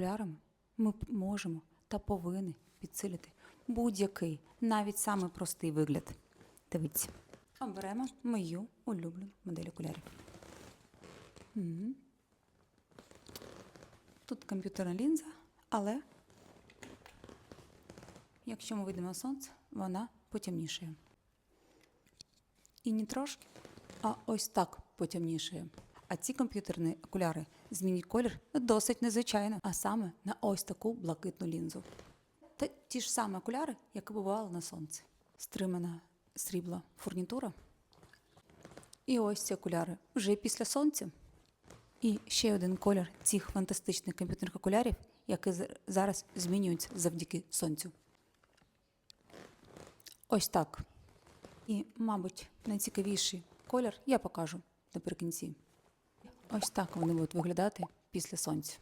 окулярами ми можемо та повинні підсилити будь-який, навіть самий простий вигляд. Дивіться. Оберемо мою улюблену модель окулярів. Мгм. Тут комп'ютерна лінза, але якщо ми вийдемо сонце, вона потемнішає. І не трошки, а ось так потемнішає. А ці комп'ютерні окуляри змінюють колір досить незвичайно, а саме на ось таку блакитну лінзу. Та ті ж самі окуляри, як і бували на сонці. Стримана срібла фурнітура. І ось ці окуляри вже після сонця. І ще один колір цих фантастичних комп'ютерних окулярів, які зараз змінюються завдяки сонцю. Ось так. І, мабуть, найцікавіший колір я покажу наприкінці. Ось так вони будуть виглядати після сонця.